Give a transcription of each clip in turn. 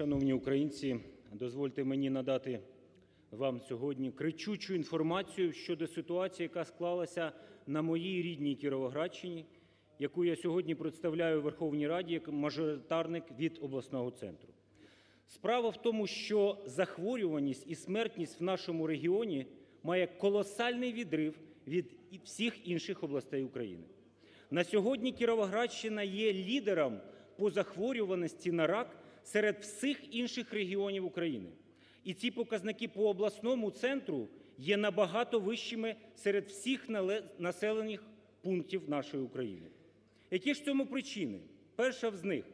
Шановні українці, дозвольте мені надати вам сьогодні кричущу інформацію щодо ситуації, яка склалася на моїй рідній Кіровоградщині, яку я сьогодні представляю у Верховній Раді як мажоритарник від обласного центру. Справа в тому, що захворюваність і смертність в нашому регіоні має колосальний відрив від всіх інших областей України. На сьогодні Кіровоградщина є лідером по захворюваності на рак серед всіх інших регіонів України. І ці показники по обласному центру є набагато вищими серед всіх населених пунктів нашої України. Які ж цьому причини? Перша з них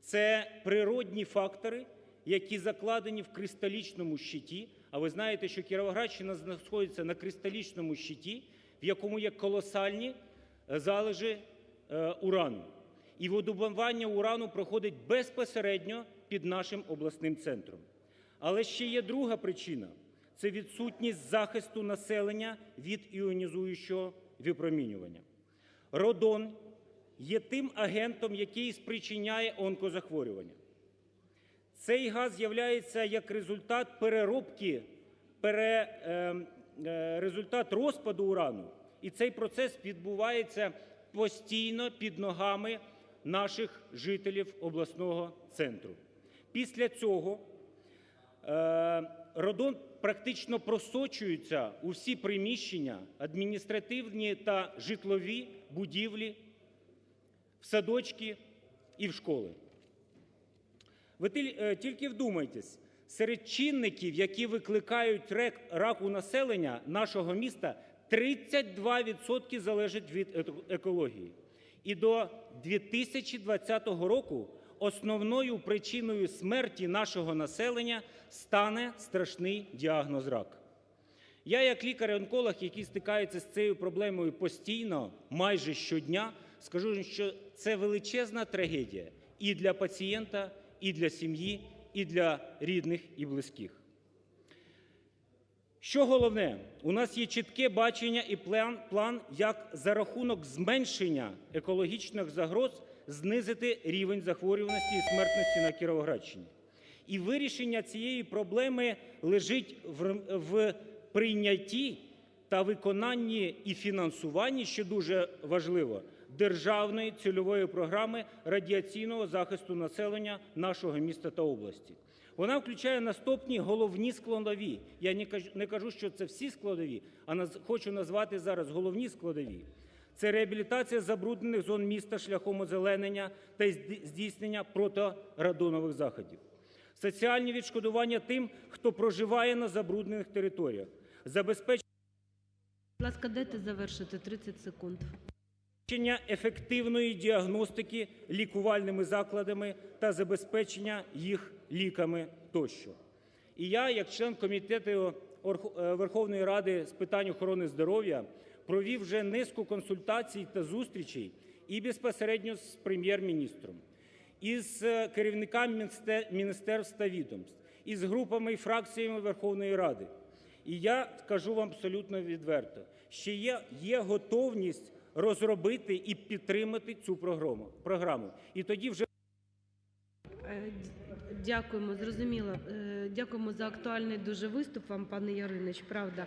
це природні фактори, які закладені в кристалічному щиті. А ви знаєте, що Кіровоградщина знаходиться на кристалічному щиті, в якому є колосальні е, залежі е, урану. І видобування урану проходить безпосередньо під нашим обласним центром. Але ще є друга причина це відсутність захисту населення від іонізуючого випромінювання. Родон є тим агентом, який спричиняє онкозахворювання. Цей газ з'являється як результат переробки, пере, е, е, результат розпаду урану. І цей процес відбувається постійно під ногами наших жителів обласного центру. Після цього е, радон практично просочується у всі приміщення, адміністративні та житлові будівлі, в садочки і в школи. Ви е, тільки вдумайтесь, серед чинників, які викликають рак у населення нашого міста, 32% залежить від екології. І до 2020 року основною причиною смерті нашого населення стане страшний діагноз рак. Я, як лікар-онколог, який стикається з цією проблемою постійно, майже щодня, скажу, що це величезна трагедія і для пацієнта, і для сім'ї, і для рідних і близьких. Що головне, у нас є чітке бачення і план, план, як за рахунок зменшення екологічних загроз знизити рівень захворюваності і смертності на Кіровоградщині. І вирішення цієї проблеми лежить в, в прийнятті та виконанні і фінансуванні, що дуже важливо, державної цільової програми радіаційного захисту населення нашого міста та області. Вона включає наступні головні складові. Я не кажу, що це всі складові, а хочу назвати зараз головні складові. Це реабілітація забруднених зон міста шляхом озеленення та здійснення протирадонових заходів. Соціальні відшкодування тим, хто проживає на забруднених територіях. Забезпечення Будь ласка, дайте завершити 30 секунд. Забезпечення ефективної діагностики лікувальними закладами та забезпечення їх ліками тощо. І я, як член комітету е, Верховної Ради з питань охорони здоров'я, провів вже низку консультацій та зустрічей і безпосередньо з прем'єр-міністром, із е, керівниками міністе- міністерств та відомств, із групами і фракціями Верховної Ради. І я скажу вам абсолютно відверто, що є, є готовність розробити і підтримати цю програму. програму. І тоді вже Е, Дякуємо, зрозуміло. Е, Дякуємо за актуальний дуже виступ вам, пане Яринич, правда.